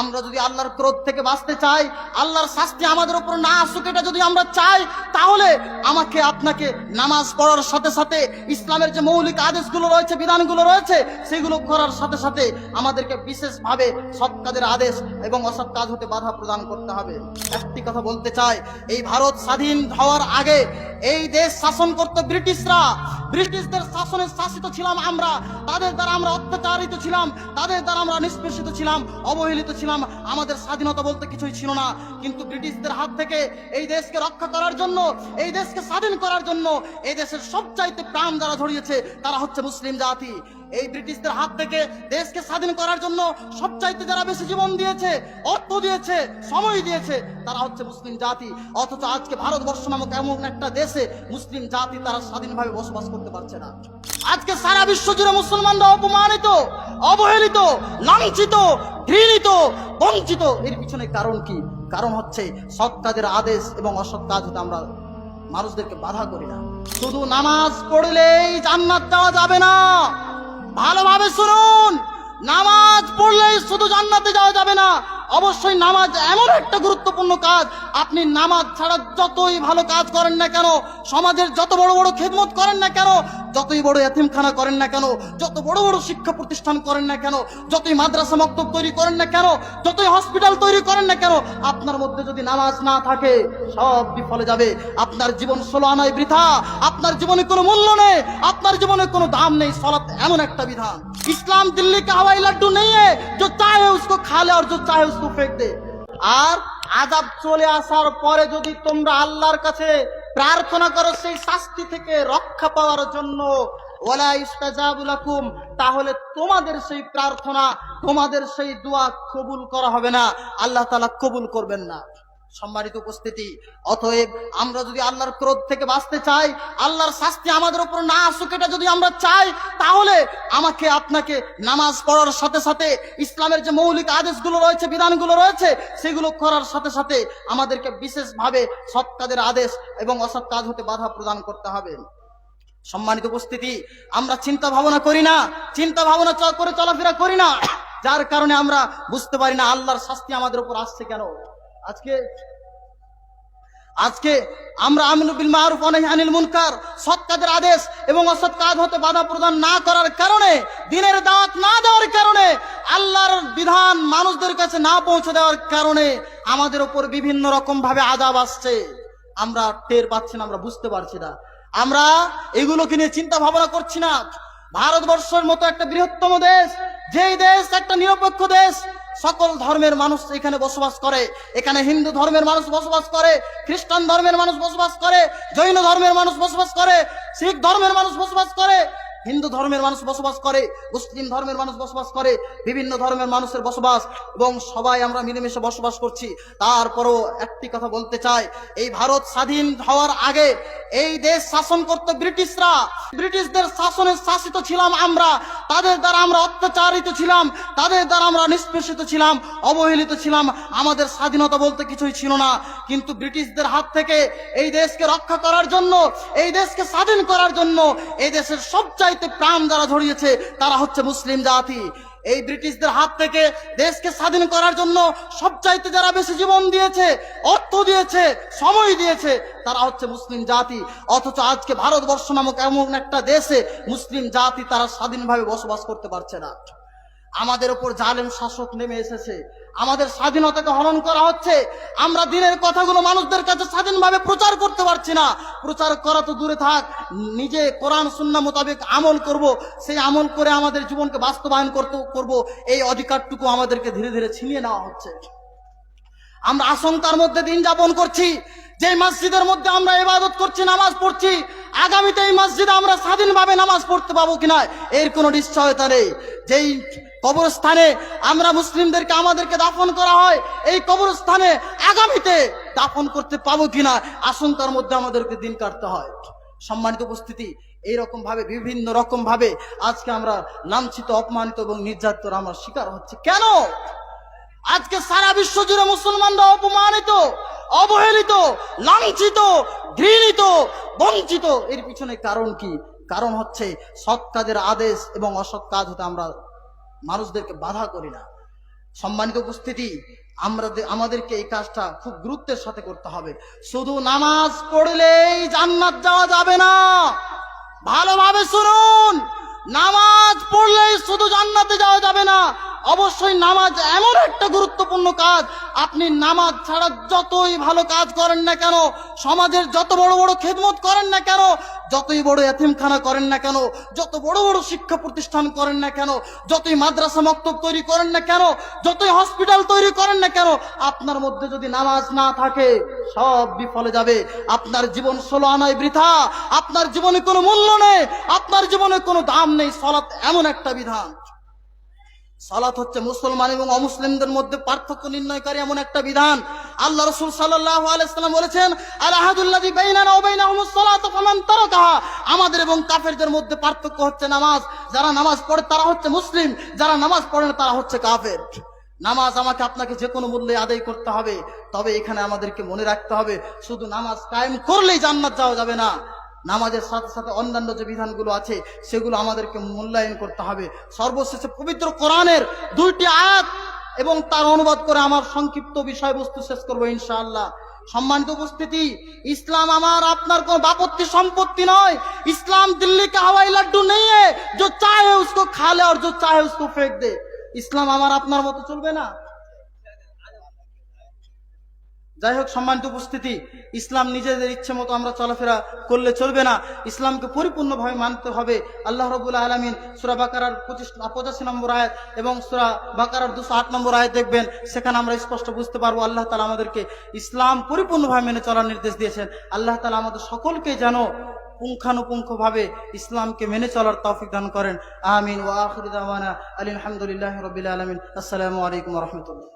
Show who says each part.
Speaker 1: আমরা যদি আল্লাহর ক্রোধ থেকে বাঁচতে চাই, আল্লাহর শাস্তি আমাদের উপর না আসুক, এটা যদি আমরা চাই, তাহলে আমাকে আপনাকে নামাজ পড়ার সাথে সাথে, ইসলামের যে মৌলিক আদেশগুলো রয়েছে, বিধানগুলো রয়েছে, সেগুলো করার সাথে সাথে আমাদেরকে বিশেষভাবে সৎ কাজের আদেশ এবং অসৎ কাজ হতে বাধা প্রদান করতে হবে। একটি কথা বলতে চাই, এই ভারত স্বাধীন হওয়ার আগে এই দেশ শাসন করত ব্রিটিশরা। ব্রিটিশদের শাসনে শাসিত ছিলাম আমরা, তাদের দ্বারা আমরা অত্যাচারিত ছিলাম, তাদের দ্বারা আমরা নিষ্পেষিত ছিলাম, অবহেলিত ছিলাম। আমাদের স্বাধীনতা বলতে কিছুই ছিল না। কিন্তু ব্রিটিশদের হাত থেকে এই দেশকে রক্ষা করার জন্য, এই দেশকে স্বাধীন করার জন্য, এই দেশের সবচাইতে প্রাণ যারা ঝরিয়েছে তারা হচ্ছে মুসলিম জাতি। এই ব্রিটিশদের হাত থেকে দেশকে স্বাধীন করার জন্য সবচাইতে যারা বেশি জীবন দিয়েছে, অর্থ দিয়েছে, সময় দিয়েছে, তারা হচ্ছে মুসলিম জাতি। অথচ আজকে ভারতবর্ষ নামক এমন একটা দেশে মুসলিম জাতি তারা স্বাধীনভাবে বসবাস করতে পারছে না। আজকে সারা বিশ্ব জুড়ে মুসলমানরা অপমানিত, অবহেলিত, লাঞ্ছিত, ঘৃণিত, বঞ্চিত। এর পিছনে কারণ কি? কারণ হচ্ছে সৎ কাজের আদেশ এবং অসৎ কাজ হতে আমরা মানুষদেরকে বাধা করি না। শুধু নামাজ পড়লেই জান্নাত দেওয়া যাবে না। ভালোভাবে শুনুন। নামাজ পড়লেই শুধু জান্নাতে যাওয়া যাবে না, অবশ্যই নামাজ এমন একটা গুরুত্বপূর্ণ কাজ, আপনি নামাজ ছাড়া যতই ভালো কাজ করেন না কেন, সমাজের যত বড় বড় খেদমত করেন না কেন যতই বড় এতিমখানা করেন না কেন যত বড় বড় শিক্ষা প্রতিষ্ঠান করেন না কেন যতই মাদ্রাসা মক্তব তৈরি করেন না কেন যতই হসপিটাল তৈরি করেন না কেন আপনার মধ্যে যদি নামাজ না থাকে সব বিফলে যাবে আপনার জীবন ষোলো আনায় বৃথা আপনার জীবনে কোনো মূল্য নেই আপনার জীবনে কোনো দাম নেই সলাৎ এমন একটা বিধান इस्लाम दिल्ली का हवाई लड्डू नहीं है जो चाहे उसको खा ले और जो चाहे उसको फेंक दे আর আজাব চলে আসার পরে যদি তোমরা আল্লাহর কাছে প্রার্থনা করো সেই শাস্তি থেকে রক্ষা পাওয়ার জন্য। তাহলে তোমাদের সেই প্রার্থনা, তোমাদের সেই দোয়া কবুল করা হবে না। আল্লাহ তালা কবুল করবেন না। সম্মানিত উপস্থিতি। অতএব আমরা যদি আল্লাহর ক্রোধ থেকে বাঁচতে চাই, আল্লাহর শাস্তি আমাদের উপর না আসুক, এটা যদি আমরা চাই, তাহলে আমাকে আপনাকে নামাজ পড়ার সাথে সাথে, ইসলামের যে মৌলিক আদেশগুলো রয়েছে, বিধানগুলো রয়েছে, সেগুলো করার সাথে সাথে আমাদেরকে বিশেষভাবে সৎ কাজের আদেশ এবং অসৎ কাজ হতে বাধা প্রদান করতে হবে। সম্মানিত উপস্থিতি, আমরা চিন্তা ভাবনা করি না, চিন্তা ভাবনা করে চলাফেরা করি না। যার কারণে আমরা বুঝতে পারি না আল্লাহর শাস্তি আমাদের উপর আসছে কেন। আজকে আজকে আমরা আমিনু বিল মারুফ অনাহি আনিল মুনকার, সৎ কাজের আদেশ এবং অসৎ কাজ হতে বাধা প্রদান না করার কারণে, দিনের দাওয়াত না দেওয়ার কারণে, আল্লাহর বিধান মানুষদের কাছে না পৌঁছে দেওয়ার কারণে আমাদের উপর বিভিন্ন রকম ভাবে আজাব আসছে। আমরা টের পাচ্ছি না, আমরা বুঝতে পারছি না। আমরা এগুলোকে নিয়ে চিন্তা ভাবনা করছি না। ভারতবর্ষের মতো একটা বৃহত্তম দেশ যেই দেশ একটা নিরপেক্ষ দেশ, সকল ধর্মের মানুষ এখানে বসবাস করে। এখানে হিন্দু ধর্মের মানুষ বসবাস করে, খ্রিস্টান ধর্মের মানুষ বসবাস করে, জৈন ধর্মের মানুষ বসবাস করে, শিখ ধর্মের মানুষ বসবাস করে। হিন্দু ধর্মের মানুষ বসবাস করে, মুসলিম ধর্মের মানুষ বসবাস করে, বিভিন্ন ধর্মের মানুষের বসবাস, এবং সবাই আমরা মিলেমিশে বসবাস করছি। তারপরও একটি কথা বলতে চাই, এই ভারত স্বাধীন হওয়ার আগে এই দেশ শাসন করত ব্রিটিশরা। ব্রিটিশদের শাসনে শাসিত ছিলাম আমরা, তাদের দ্বারা আমরা অত্যাচারিত ছিলাম, তাদের দ্বারা আমরা নিষ্পেষিত ছিলাম, অবহেলিত ছিলাম। আমাদের স্বাধীনতা বলতে কিছুই ছিল না, কিন্তু ব্রিটিশদের হাত থেকে এই দেশকে রক্ষা করার জন্য, এই দেশকে স্বাধীন করার জন্য, এই দেশের সবচাইতে প্রাণ যারা ঝরিয়েছে তারা হচ্ছে মুসলিম জাতি। এই ব্রিটিশদের হাত থেকে দেশকে স্বাধীন করার জন্য সবচাইতে যারা বেশি জীবন দিয়েছে, অর্থ দিয়েছে, সময় দিয়েছে, তারা হচ্ছে মুসলিম জাতি। অথচ আজকে ভারতবর্ষ নামক এমন একটা দেশে মুসলিম জাতি তারা স্বাধীনভাবে বসবাস করতে পারছে না। আমাদের উপর জালেম শাসক নেমে এসেছে। আমাদের স্বাধীনতাকে হরণ করা হচ্ছে। আমরা দিনের কথাগুলো মানুষদের কাছে স্বাধীনভাবে প্রচার করতে পারছি না। প্রচার করা তো দূরে থাক। নিজে কোরআন সুন্না মোতাবেক আমল করব। সেই আমল করে আমাদের জীবনকে বাস্তবায়ন করতে করব। এই অধিকারটুকু আমাদেরকে ধীরে ধীরে ছিনিয়ে নেওয়া হচ্ছে। আমরা আশঙ্কার মধ্যে দিন যাপন করছি। যে মসজিদের মধ্যে আমরা ইবাদত করছি, নামাজ পড়ছি, আগামীতে এই মসজিদে আমরা স্বাধীনভাবে নামাজ পড়তে পাবো কিনা এর কোনো নিশ্চয়তা নেই। যেই কবরস্থানে আমরা মুসলিমদেরকে আমাদেরকে দাফন করা হয়, এই কবরস্থানে আগামীতে দাফন করতে পাবো কিনা, আশঙ্কার মধ্যে আমাদেরকে দিন কাটতে হয়। সম্মানিত উপস্থিতি এইরকম ভাবে বিভিন্ন রকম ভাবে আজকে আমরা লাঞ্ছিত, অপমানিত এবং নির্যাতিত আমরা শিকার হচ্ছে। কেন? আজকে সারা বিশ্ব জুড়ে মুসলমানরা অপমানিত, অবহেলিত, লাঞ্ছিত, ঘৃণিত, বঞ্চিত। এর পিছনে কারণ কি? কারণ হচ্ছে সৎ কাজের আদেশ এবং অসৎ কাজ হতে আমরা মানুষদেরকে বাধা করি না। সম্মানিত উপস্থিতি, আমরা আমাদেরকে এই কাজটা খুব গুরুত্বের সাথে করতে হবে। শুধু নামাজ পড়লেই জান্নাত যাওয়া যাবে না। ভালোভাবে শুনুন, নামাজ পড়লেই শুধু জান্নাতে যাওয়া যাবে না। অবশ্যই নামাজ এমন একটা গুরুত্বপূর্ণ কাজ, আপনি নামাজ ছাড়া যতই ভালো কাজ করেন না কেন, সমাজের যত বড় বড় খেদমত করেন না কেন যতই বড় এতিমখানা করেন না কেন, যত বড় বড় শিক্ষা প্রতিষ্ঠান করেন না কেন, যতই মাদ্রাসা মক্তব তৈরি করেন না কেন, যতই হসপিটাল তৈরি করেন না কেন, আপনার মধ্যে যদি নামাজ না থাকে, সব বিফলে যাবে। আপনার জীবন ষোলো আনায় বৃথা, আপনার জীবনে কোনো মূল্য নেই, আপনার জীবনে কোনো দাম নেই, সলাৎ এমন একটা বিধান। সালাত হচ্ছে মুসলমান এবং অমুসলিমদের মধ্যে পার্থক্য নির্ণয়কারী এমন একটা বিধান আল্লাহ রসুল সাল্লাহ আলাইসাল্লাম বলেছেন আলাহাদুল্লাহি বাইনানা ওয়া বাইনাহুমুস সালাত ফামান তারাকাহা। আমাদের এবং কাফেরদের মধ্যে পার্থক্য হচ্ছে নামাজ। যারা নামাজ পড়ে তারা হচ্ছে মুসলিম, যারা নামাজ পড়ে না তারা হচ্ছে কাফের। নামাজ আমাকে আপনাকে যে কোনো মূল্যে আদায় করতে হবে, তবে এখানে আমাদেরকে মনে রাখতে হবে, শুধু নামাজ কায়েম করলেই জান্নাত যাওয়া যাবে না। নামাজের সাথে সাথে অন্যান্য যে বিধানগুলো আছে, সেগুলো আমাদেরকে মূল্যায়ন করতে হবে। সর্বশেষে পবিত্র কোরআনের দুইটি আয়াত এবং তার অনুবাদ করে আমার সংক্ষিপ্ত বিষয়বস্তু শেষ করবো ইনশাআল্লাহ সম্মানিত উপস্থিতি ইসলাম আমার আপনার কোন বাপত্তি সম্পত্তি নয় ইসলাম दिल्ली का हवाई लड्डू नहीं है जो चाहे उसको खा ले और जो चाहे उसको फेंक दे ইসলাম আমার আপনার মতো চলবে না যাই হোক সম্মানিত উপস্থিতি, ইসলাম নিজেদের ইচ্ছে মতো আমরা চলাফেরা করলে চলবে না। ইসলামকে পরিপূর্ণভাবে মানতে হবে। আল্লাহ রবুল্লা আলমিন সুরা বাকারার পঁচিশ, পঁচাশি নম্বর আয়াত এবং সুরা বাকারার দুশো আট নম্বর আয়াত দেখবেন। সেখানে আমরা স্পষ্ট বুঝতে পারব আল্লাহ তালা আমাদেরকে ইসলাম পরিপূর্ণভাবে মেনে চলার নির্দেশ দিয়েছেন। আল্লাহ তালা আমাদের সকলকে যেন পুঙ্খানুপুঙ্খভাবে ইসলামকে মেনে চলার তৌফিক দান করেন। আমিন। ওয়া দাওয়ানা আলহামদুলিল্লাহ রবিল আলমিন। আসসালামু আলাইকুম রহমতুল্লাহ।